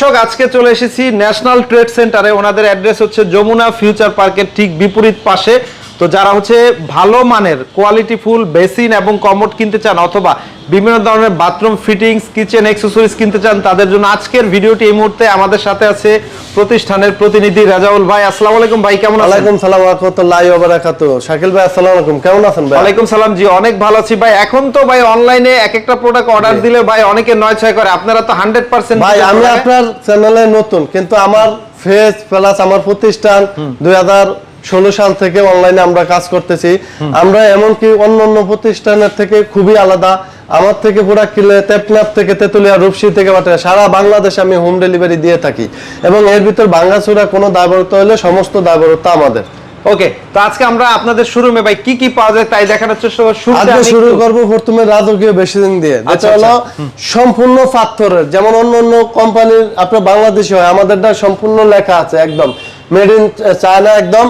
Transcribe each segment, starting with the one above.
দর্শক, আজকে চলে এসেছি ন্যাশনাল ট্রেড সেন্টারে ওনাদের অ্যাড্রেস হচ্ছে যমুনা ফিউচার পার্কের ঠিক বিপরীত পাশে। তো যারা হচ্ছে ভালো মানের কোয়ালিটি ফুল বেসিন এবং কমোড কিনতে চান অথবা বিভিন্ন ধরনের বাথরুম ফিটিংস কিচেন অ্যাক্সেসরিজ কিনতে চান তাদের জন্য আজকের ভিডিওটি এই মুহূর্তে আমাদের সাথে আছে প্রতিষ্ঠানের প্রতিনিধি রাজাউল ভাই। আসসালামু আলাইকুম ভাই কেমন আছেন? ওয়ালাইকুম সালাম রাহমাতুল্লাহি ওয়া বারাকাতুহু। শাকিল ভাই আসসালামু আলাইকুম। কেমন আছেন ভাই? ওয়ালাইকুম সালাম জি অনেক ভালো আছি ভাই। এখন তো ভাই অনলাইনে এক একটা প্রোডাক্ট অর্ডার দিলে ভাই অনেকে নয় ছয় করে। আপনারা তো হান্ড্রেড পার্সেন্ট ভাই আমি আপনার চ্যানেলে নতুন কিন্তু আমার ফেস প্লাস আমার প্রতিষ্ঠান দুই হাজার ষোলো সাল থেকে অনলাইনে আমরা কাজ করতেছি। আমরা এমনকি অন্য অন্য প্রতিষ্ঠানের থেকে খুবই আলাদা। আমার থেকে প্রোডাক্ট কিনলে তেপনাথ থেকে তেতুলিয়া রূপসী থেকে পাঠায় সারা বাংলাদেশে আমি হোম ডেলিভারি দিয়ে থাকি। এবং এর ভিতর ভাঙ্গাচুরা কোনো দায়বদ্ধ হলে সমস্ত দায়বদ্ধ আমাদের। ওকে তো আজকে আমরা আপনাদের শোরুমে ভাই কি কি পাওয়া যায় তাই দেখানোর চেষ্টা করব। শুরুতে আমি শুরু করব প্রথমে রাজকীয় দিয়ে। যেটা আচ্ছা, হলো সম্পূর্ণ পাথরের যেমন অন্য অন্য কোম্পানির আপনার বাংলাদেশি হয় আমাদেরটা সম্পূর্ণ লেখা আছে একদম। মেড ইন চায়না একদম।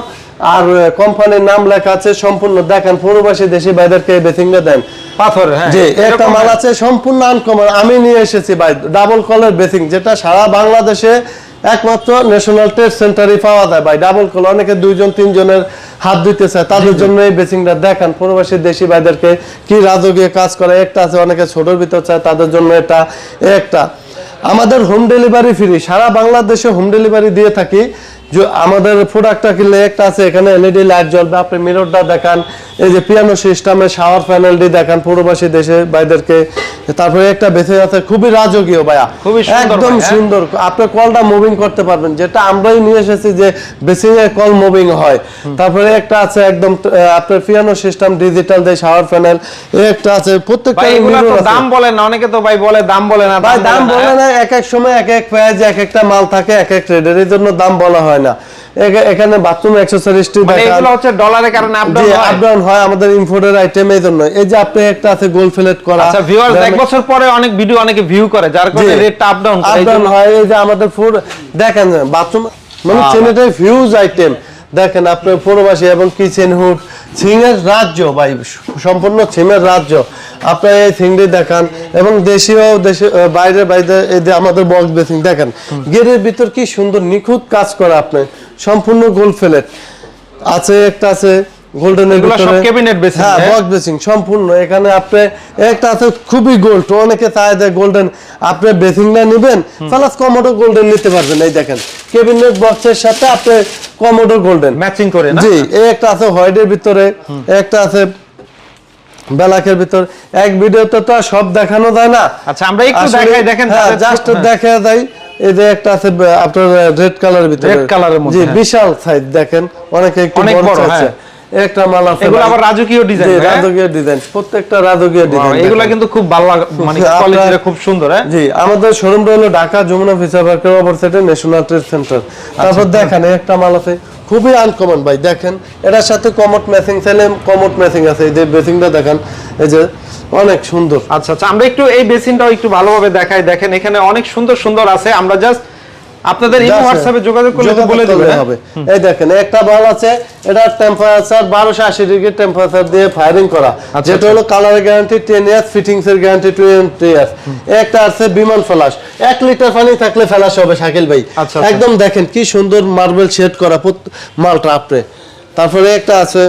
আর কোম্পানির নাম লেখা আছে সম্পূর্ণ দেখেন প্রবাসী দেশি ভাইদেরকে বেসিংটা দেন। পাথর হ্যাঁ যে একটা মাল আছে সম্পূর্ণ আনকমন আমি নিয়ে এসেছি ভাই ডাবল কলার যেটা সারা বাংলাদেশে একমাত্র ন্যাশনাল সেন্টারে পাওয়া যায় ভাই ডাবল কলার অনেকে দুইজন তিনজনের হাত দিতে চায় তাদের জন্য এই বেসিংটা দেখান প্রবাসী দেশি ভাইদেরকে কি রাজকীয় কাজ করে একটা আছে অনেকে ছোটর ভিতর চায় তাদের জন্য এটা একটা। আমাদের হোম ডেলিভারি ফ্রি সারা বাংলাদেশে হোম ডেলিভারি দিয়ে থাকি যে আমাদের প্রোডাক্টটা কিনলে একটা আছে এখানে এলইডি লাইট জ্বলবে আপনি মিররটা দেখান এই যে পিয়ানো সিস্টেমে শাওয়ার প্যানেলটি দেখান প্রবাসী দেশে ভাইদেরকে। তারপরে একটা বেঁচে আছে খুবই রাজকীয় ভাইয়া। খুবই একদম? সুন্দর। আপনার কলটা মুভিং করতে পারবেন। যেটা আমরাই নিয়ে এসেছি যে বেসিং এর কল মুভিং হয়। তারপরে একটা আছে একদম আপনার পিয়ানো সিস্টেম ডিজিটাল দিয়ে শাওয়ার প্যানেল একটা আছে প্রত্যেকটা দাম বলে না অনেকে তো ভাই বলে দাম বলে না ভাই দাম বলে হ্যাঁ? না এক এক সময় এক এক প্রাইজ এক একটা মাল থাকে এক এক রেটের এই জন্য দাম বলা হয় না। এখানে বাথরুম অ্যাকসেসরিজটি মানে এগুলো হচ্ছে ডলারের কারণে আপ আপ ডাউন হয়। আমাদের ইম্পোর্টের আইটেম এই জন্য এই যে আপনি একটা আছে গোল ফিলেট করা। আচ্ছা ভিউয়ার্স এক বছর পরে অনেক ভিডিও অনেকে ভিউ করে যার কারণে রেটটা আপ ডাউন করে। আপ এই ডাউন হয়। এই যে আমাদের ফুড দেখেন বাথরুম মানে চেনেটাই আইটেম দেখেন আপনি প্রবাসী এবং কিচেন হুড সিংয়ের রাজ্য, ভাই, সম্পূর্ণ সিমের রাজ্য। আপনার এই থিংটি দেখান এবং দেশীয়, দেশে বাইরে বাইরে, এই যে আমাদের বক্স বেসিং দেখেন, গেটের ভিতর কি সুন্দর নিখুঁত কাজ করা আপনি, সম্পূর্ণ গোল ফেলেট। আছে, একটা আছে এগুলো সব হ্যাঁ হ্যাঁ? বক্স বেসিং সম্পূর্ণ। এখানে আপনি একটা আছে খুবই গোল্ড অনেকে চায় যে গোল্ডেন আপনি বেসিংটা নেবেন প্লাস কমোডো গোল্ডেন নিতে পারবেন এই দেখেন। কেবিনেট বক্সের সাথে আপনি কমোডো গোল্ডেন ম্যাচিং করে জি এই একটা আছে হোয়াইটের ভিতরে একটা আছে বেলাকের ভিতর। এক ভিডিওতে তো সব দেখানো যায় না। আচ্ছা, আমরা একটু দেখাই, দেখেন জাস্ট হ্যাঁ। দেখা যায় এই যে একটা আছে আপনার রেড কালারের ভিতরে। মধ্যে, জি। বিশাল সাইজ দেখেন। অনেকে একটু বড় হ্যাঁ। একটা মাল আছে এগুলো আবার রাজকীয় ডিজাইন রাজকীয় ডিজাইন প্রত্যেকটা রাজকীয় ডিজাইন এগুলো কিন্তু খুব ভালো মানে কোয়ালিটিটা খুব সুন্দর হ্যাঁ? জি আমাদের শোরুমটা হলো ঢাকা যমুনা ফিচার পার্কের ন্যাশনাল ট্রেড সেন্টার তারপর দেখেন একটা মাল আছে। খুবই আনকমন ভাই দেখেন। এটার সাথে কমোট ম্যাচিং চাইলে কমোট ম্যাচিং আছে। এই যে বেসিংটা দেখেন এই যে অনেক সুন্দর। আচ্ছা আচ্ছা। আমরা একটু এই বেসিনটাও একটু ভালোভাবে দেখাই। দেখেন এখানে অনেক সুন্দর সুন্দর আছে। আমরা জাস্ট আপনাদের এই হোয়াটসঅ্যাপে যোগাযোগ করলে তো বলে করলে দিবে হ্যাঁ? হবে। এই দেখেন একটা বাল আছে এটা টেম্পারেচার বারোশো আশি ডিগ্রি টেম্পারেচার দিয়ে ফায়ারিং করা। আচ্ছা, যেটা হলো কালারের গ্যারান্টি টেন ইয়ার্স ফিটিংস এর গ্যারান্টি টোয়েন্টি ইয়ার্স একটা আছে বিমান ফ্লাশ এক লিটার পানি থাকলে ফ্লাশ হবে শাকিল ভাই। আচ্ছা, আচ্ছা। একদম দেখেন কি সুন্দর মার্বেল শেড করা মালটা আপনি তারপরে একটা আছে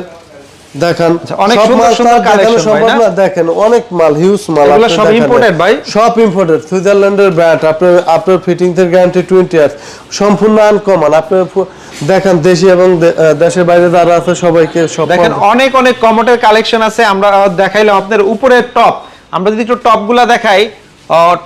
দেখেন অনেক সুন্দর সুন্দর আর সম্ভব না? না? দেখেন অনেক মাল হিউজ মাল এগুলো সব imported, ভাই? সব ইম্পোর্টেড সুইজারল্যান্ডের ব্র্যান্ড আপনার আপনার ফিটিংস এর গ্যারান্টি টোয়েন্টি ইয়ার্স সম্পূর্ণ আনকমন আপনি দেখেন দেশি এবং দেশের বাইরে যারা আছে সবাইকে সব দেখেন অনেক অনেক কমোটের কালেকশন আছে আমরা দেখাইলাম আপনার উপরের টপ আমরা যদি একটু টপগুলা দেখাই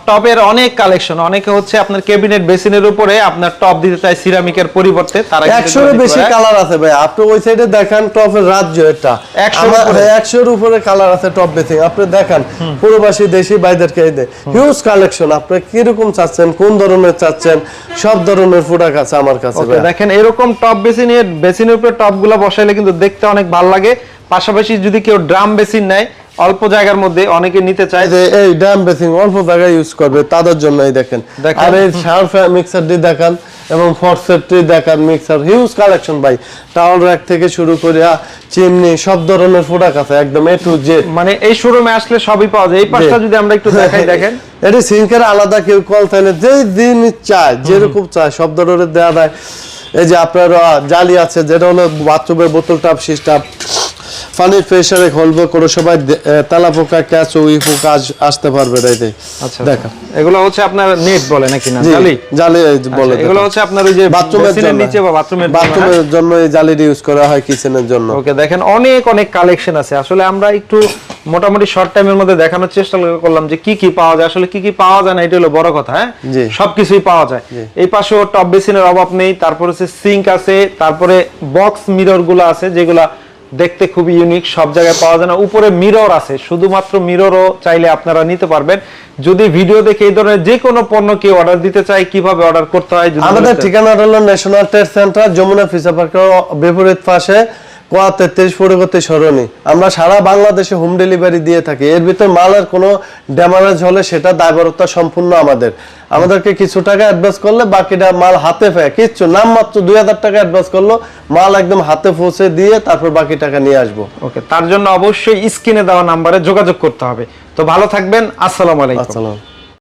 টপের অনেক কালেকশন। অনেকে হচ্ছে আপনার ক্যাবিনেট বেসিনের উপরে আপনার টপ দিতে চায় সিরামিকের পরিবর্তে তারা কিন্তু একশোর এগুলো বেশি কালার আছে ভাই। আপনি ওই সাইডে দেখান টপের রাজ্য এটা। 100 র আমার- উপরে? কালার আছে টপ বেসিং আপনি দেখান প্রবাসী দেশি বাইদেরকে এই দে হিউজ কালেকশন আপনি কীরকম চাচ্ছেন কোন ধরনের চাচ্ছেন? সব ধরনের প্রোডাক্ট আছে আমার কাছে ভাই। দেখেন এরকম টপ বেসিন বেসিনের উপরে টপগুলা বসাইলে কিন্তু দেখতে অনেক ভালো লাগে। পাশাপাশি যদি কেউ ড্রাম বেসিন নেয় অল্প জায়গার মধ্যে অনেকে নিতে চায়। যে এই ড্যাম বেসিং অল্প জায়গায় ইউজ করবে তাদের জন্য এই দেখেন। আর এই শার্প মিক্সারটি দেখান এবং ফরসেটটি দেখান মিক্সার হিউজ কালেকশন ভাই। টাওয়াল র্যাক থেকে শুরু করে চিমনি সব ধরনের প্রোডাক্ট আছে একদম এ টু জেড মানে এই শোরুমে আসলে সবই পাওয়া যায়। এই পাশটা যদি আমরা একটু দেখাই দেখেন। এটি সিঙ্কের আলাদা কেউ কল তাইলে যে দিন চায় যেরকম চায় সব ধরনের দেওয়া দেয়। এই যে আপনার জালি আছে যেটা হলো বাথরুমের বোতল টাপ সিস্টেম পানির প্রেসারে খুলবে কোনো সময় দে- তেলা পোকা ক্যাচো উই পোকা আসতে পারবে না এতে আচ্ছা দেখা এগুলো হচ্ছে আপনার নেট বলে নাকি না? জালি? জালি বলে আচ্ছা, এগুলো হচ্ছে আপনার ওই যে বাথরুমের জন্য। নিচে বা বাথরুমের হ্যাঁ? বাথরুমের জন্য এই জালিটি ইউজ করা হয় কিচেনের জন্য। ওকে দেখেন অনেক অনেক কালেকশন আছে। আসলে আমরা একটু মোটামুটি শর্ট টাইমের মধ্যে দেখানোর চেষ্টা করলাম যে কি কি পাওয়া যায়। আসলে কি কি পাওয়া যায় না এটা হলো বড় কথা হ্যাঁ। সবকিছুই পাওয়া যায়। এই পাশেও টপ বেসিনের অভাব নেই। তারপর হচ্ছে সিঙ্ক আছে তারপরে বক্স মিররগুলো আছে যেগুলা দেখতে খুবই ইউনিক সব জায়গায় পাওয়া যায় না। উপরে মিরর আছে শুধুমাত্র মিররও চাইলে আপনারা নিতে পারবেন। যদি ভিডিও দেখে এই ধরনের যে কোনো পণ্য কেউ অর্ডার দিতে চাই কীভাবে অর্ডার করতে হয় আমাদের ঠিকানা হলো ন্যাশনাল ট্রেড সেন্টার যমুনা ফিসা পার্কের বিপরীত পাশে। কোয়া তেত্রিশ পরিবর্তে সরণি। আমরা সারা বাংলাদেশে হোম ডেলিভারি দিয়ে থাকি। এর ভিতর মালের কোনো ড্যামারেজ হলে সেটা দায়বরতা সম্পূর্ণ আমাদের। আমাদেরকে কিছু টাকা অ্যাডভান্স করলে বাকিটা মাল হাতে পেয়ে। কিচ্ছু নাম মাত্র দুই হাজার টাকা অ্যাডভান্স করল মাল একদম হাতে পৌঁছে দিয়ে তারপর বাকি টাকা নিয়ে আসব। ওকে তার জন্য অবশ্যই স্ক্রিনে দেওয়া নাম্বারে যোগাযোগ করতে হবে। তো ভালো থাকবেন আসসালামু আলাইকুম। আসসালাম।